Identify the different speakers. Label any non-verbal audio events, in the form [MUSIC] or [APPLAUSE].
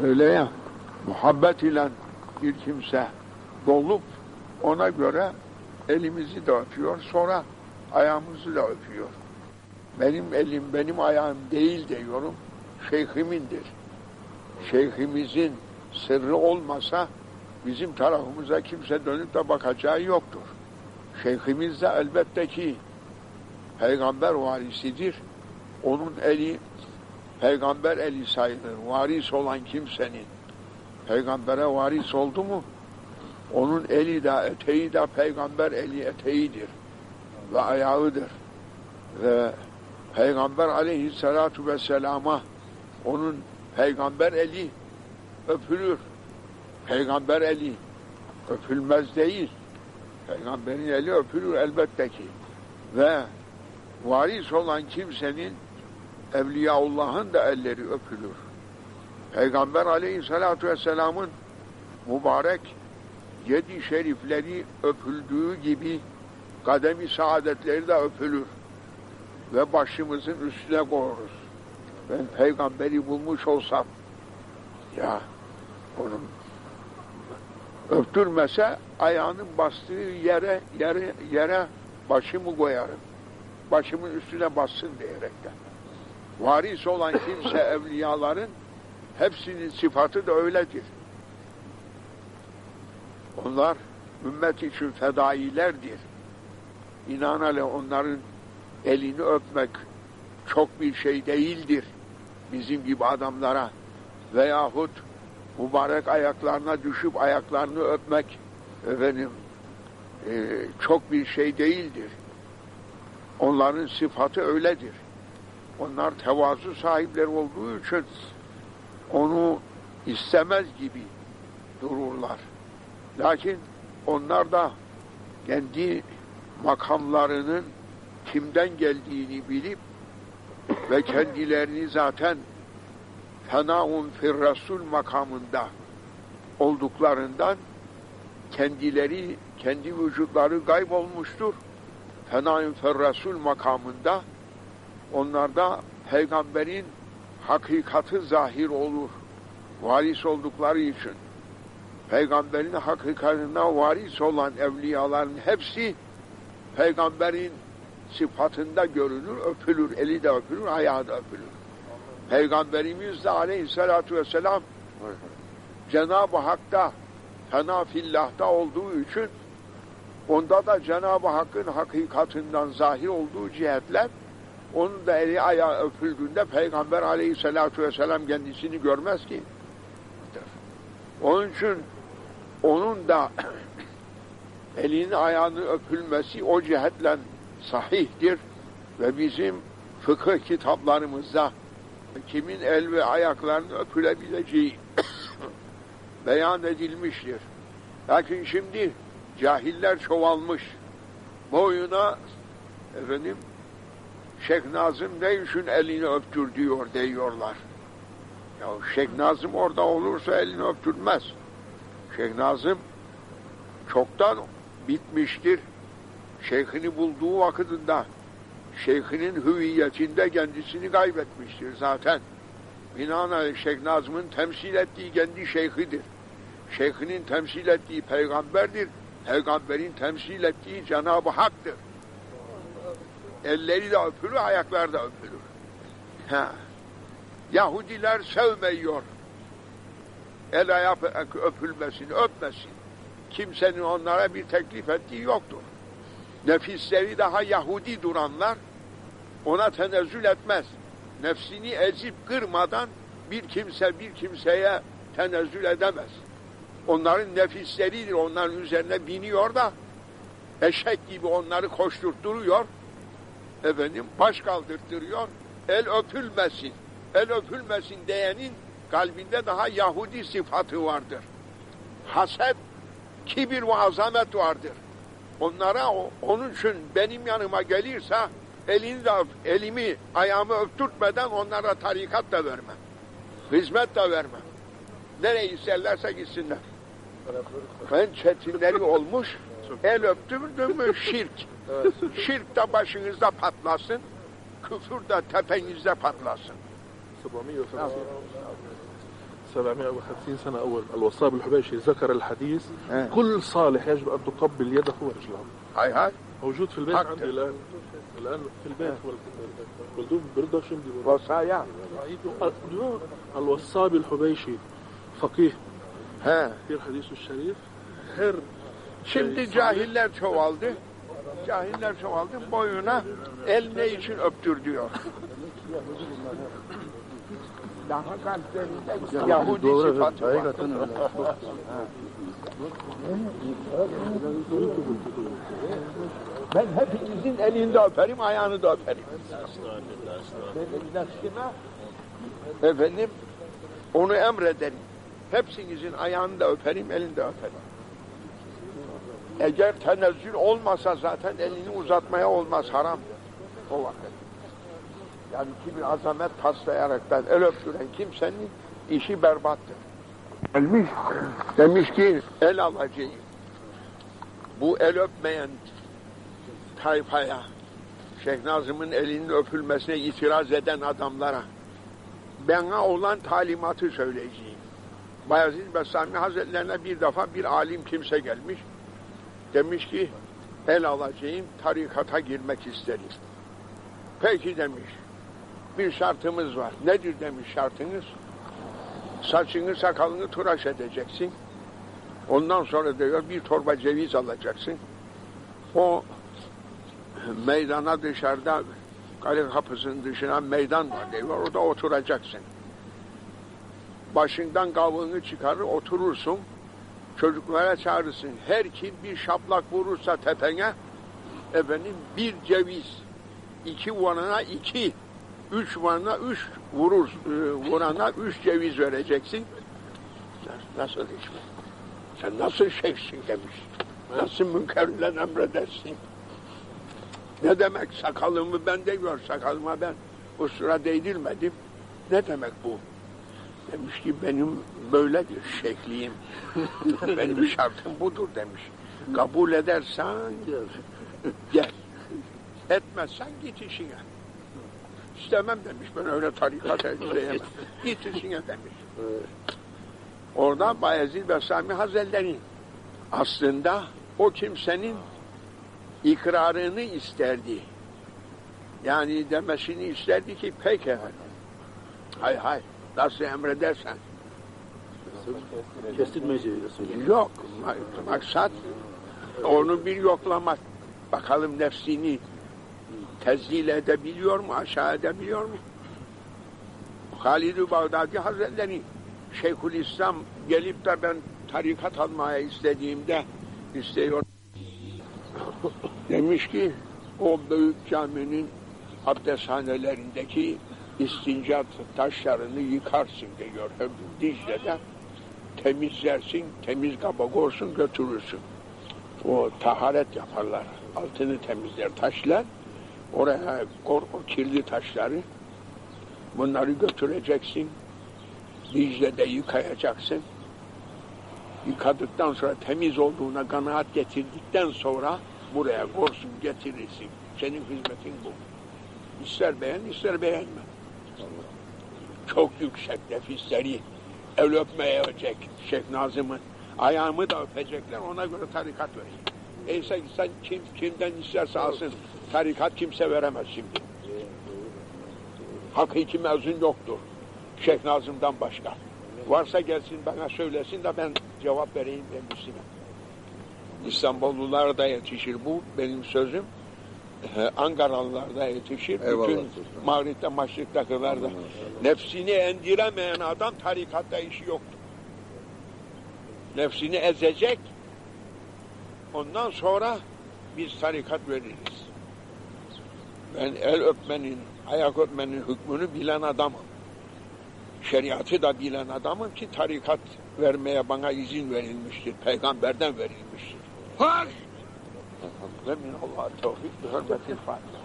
Speaker 1: Öyle ya. Muhabbet ile bir kimse dolup ona göre elimizi de öpüyor, sonra ayağımızı da öpüyor. Benim elim, benim ayağım değil diyorum, şeyhimindir. Şeyhimizin sırrı olmasa bizim tarafımıza kimse dönüp de bakacağı yoktur. Şeyhimiz de elbette ki peygamber varisidir. Onun eli peygamber eli sayılır. Varis olan kimsenin peygambere varis oldu mu onun eli de eteği de peygamber eli eteğidir ve ayağıdır. Ve peygamber aleyhissalatu vesselama onun peygamber eli öpülür. Peygamber eli öpülmez değil. Peygamberin eli öpülür elbette ki. Ve varis olan kimsenin Evliyaullah'ın da elleri öpülür. Peygamber aleyhissalatu vesselamın mübarek yedi şerifleri öpüldüğü gibi kademi saadetleri de öpülür. Ve başımızın üstüne koyarız. Ben peygamberi bulmuş olsam ya onun öptürmese ayağının bastığı yere yere yere başımı koyarım. Başımın üstüne bassın diyerekten. Varis olan kimse [LAUGHS] evliyaların hepsinin sıfatı da öyledir. Onlar ümmet için fedailerdir. İnanale onların elini öpmek çok bir şey değildir. Bizim gibi adamlara veyahut mübarek ayaklarına düşüp ayaklarını öpmek efendim e, çok bir şey değildir. Onların sıfatı öyledir. Onlar tevazu sahipleri olduğu için onu istemez gibi dururlar. Lakin onlar da kendi makamlarının kimden geldiğini bilip ve kendilerini zaten fenaun fir Resul makamında olduklarından kendileri, kendi vücutları kaybolmuştur. Fenaun fir Resul makamında onlarda peygamberin hakikati zahir olur. Varis oldukları için. Peygamberin hakikatine varis olan evliyaların hepsi peygamberin sıfatında görünür, öpülür, eli de öpülür, ayağı da öpülür. Peygamberimiz de aleyhissalatu vesselam Cenab-ı Hak'ta fena fillah'ta olduğu için onda da Cenab-ı Hakk'ın hakikatinden zahir olduğu cihetler onun da eli ayağı öpüldüğünde Peygamber aleyhissalatu vesselam kendisini görmez ki. Onun için onun da [CLEARS THROAT] elinin ayağının öpülmesi o cihetle sahihtir ve bizim fıkıh kitaplarımızda kimin el ve ayaklarını öpülebileceği [CLEARS THROAT] beyan edilmiştir. Lakin şimdi cahiller çoğalmış. Boyuna efendim Şeyh Nazım ne için elini öptür diyor diyorlar. Ya Şeyh Nazım orada olursa elini öptürmez. Şeyh Nazım çoktan bitmiştir. Şeyhini bulduğu vakitinde şeyhinin hüviyetinde kendisini kaybetmiştir zaten. Binaenaleyh Şeyh Nazım'ın temsil ettiği kendi şeyhidir. Şeyhinin temsil ettiği peygamberdir. Peygamberin temsil ettiği Cenab-ı Hak'tır. Elleri de öpülür, ayakları da öpülür. Ha. Yahudiler sevmiyor. El ayak öpülmesin, öpmesin. Kimsenin onlara bir teklif ettiği yoktur. Nefisleri daha Yahudi duranlar ona tenezzül etmez. Nefsini ezip kırmadan bir kimse bir kimseye tenezzül edemez. Onların nefisleridir, onların üzerine biniyor da eşek gibi onları koşturtturuyor. Efendim baş kaldırtırıyor. El öpülmesin. El öpülmesin diyenin kalbinde daha Yahudi sıfatı vardır. Haset, kibir ve azamet vardır. Onlara onun için benim yanıma gelirse elini de, elimi ayağımı öptürtmeden onlara tarikat da vermem. Hizmet de vermem. Nereye isterlerse gitsinler. Ben çetinleri olmuş, el öptürdüm mü şirk. Şirk de başınızda patlasın, küfür de tepenizde patlasın.
Speaker 2: 750 سنة أول الوصاب الحبيشي ذكر الحديث
Speaker 1: إيه.
Speaker 2: كل صالح يجب أن تقبل يده ورجله
Speaker 1: Hay hay.
Speaker 2: موجود في البيت
Speaker 1: حتى.
Speaker 2: عندي الآن الآن في البيت والدوب برضاش يمضي
Speaker 1: Vasaya.
Speaker 2: الوصابي الحبيشي فقيه
Speaker 1: He.
Speaker 2: في الحديث الشريف her
Speaker 1: Şimdi cahiller çoğaldı. Cahiller çoğaldı. Boyuna el ne için öptür diyor. Daha kalplerinde Yahudi sıfatı var. Ben hepinizin elinde öperim, ayağını da öperim. Efendim onu emrederim. Hepsinizin ayağını da öperim, elini de öperim. Eğer tenezzül olmasa zaten elini uzatmaya olmaz haram o vakit. Yani kimi azamet taslayaraktan el öptüren kimsenin işi berbattır. Gelmiş, demiş ki el alacağım. Bu el öpmeyen tayfaya, Şeyh Nazım'ın elinin öpülmesine itiraz eden adamlara bana olan talimatı söyleyeceğim. Bayezid Bestami Hazretlerine bir defa bir alim kimse gelmiş. Demiş ki el alacağım, tarikata girmek isterim. Peki demiş. Bir şartımız var. Nedir demiş şartınız? Saçını sakalını tıraş edeceksin. Ondan sonra diyor bir torba ceviz alacaksın. O meydana dışarıda kale kapısının dışına meydan var diyor. Orada oturacaksın. Başından kavuğunu çıkarır oturursun. Çocuklara çağırırsın. Her kim bir şaplak vurursa tepene efendim bir ceviz iki vurana iki üç vurana üç vurur e, vurana üç ceviz vereceksin. Nasıl iş bu? Sen nasıl şeyhsin demiş. Nasıl münkerle emredersin? Ne demek sakalımı ben de gör sakalıma ben usura değdirmedim. Ne demek bu? Demiş ki benim böyledir şekliyim. [LAUGHS] benim şartım budur demiş. Kabul edersen gel. Etmezsen git işine. İstemem demiş ben öyle tarikat [LAUGHS] elbiseyemem. git işine demiş. Orada Bayezid Bestami Hazretleri aslında o kimsenin ikrarını isterdi. Yani demesini isterdi ki efendim. Hay hay nasıl emredersen.
Speaker 2: kestirmeyeceği.
Speaker 1: Yok ma- maksat onu bir yoklamak. Bakalım nefsini tezlil edebiliyor mu, aşağı edebiliyor mu? Halid-i Bağdadi Hazretleri Şeyhülislam gelip de ben tarikat almaya istediğimde istiyor. Demiş ki o büyük caminin abdesthanelerindeki istincat taşlarını yıkarsın diyor. Hem Dicle'de temizlersin, temiz kaba korsun götürürsün. O taharet yaparlar. Altını temizler taşlar. Oraya kor, o kirli taşları bunları götüreceksin. Dicle'de yıkayacaksın. Yıkadıktan sonra temiz olduğuna kanaat getirdikten sonra buraya korsun getirirsin. Senin hizmetin bu. İster beğen ister beğenme. Çok yüksek nefisleri el öpmeye öpecek Şeyh Nazım'ın. Ayağımı da öpecekler ona göre tarikat vereyim. Eyse sen kim, kimden isterse alsın. Tarikat kimse veremez şimdi. Hakiki mezun yoktur. Şeyh Nazım'dan başka. Varsa gelsin bana söylesin de ben cevap vereyim demiştim. İstanbullulara da yetişir bu benim sözüm. Ee, Ankaralılar da yetişir.
Speaker 3: Eyvallah.
Speaker 1: Bütün Mağrib'de, Maşrik'takiler de. Nefsini endiremeyen adam tarikatta işi yoktur. Nefsini ezecek. Ondan sonra biz tarikat veririz. Ben el öpmenin, ayak öpmenin hükmünü bilen adamım. Şeriatı da bilen adamım ki tarikat vermeye bana izin verilmiştir. Peygamberden verilmiştir. Ve Rabbi Hurmati Fani.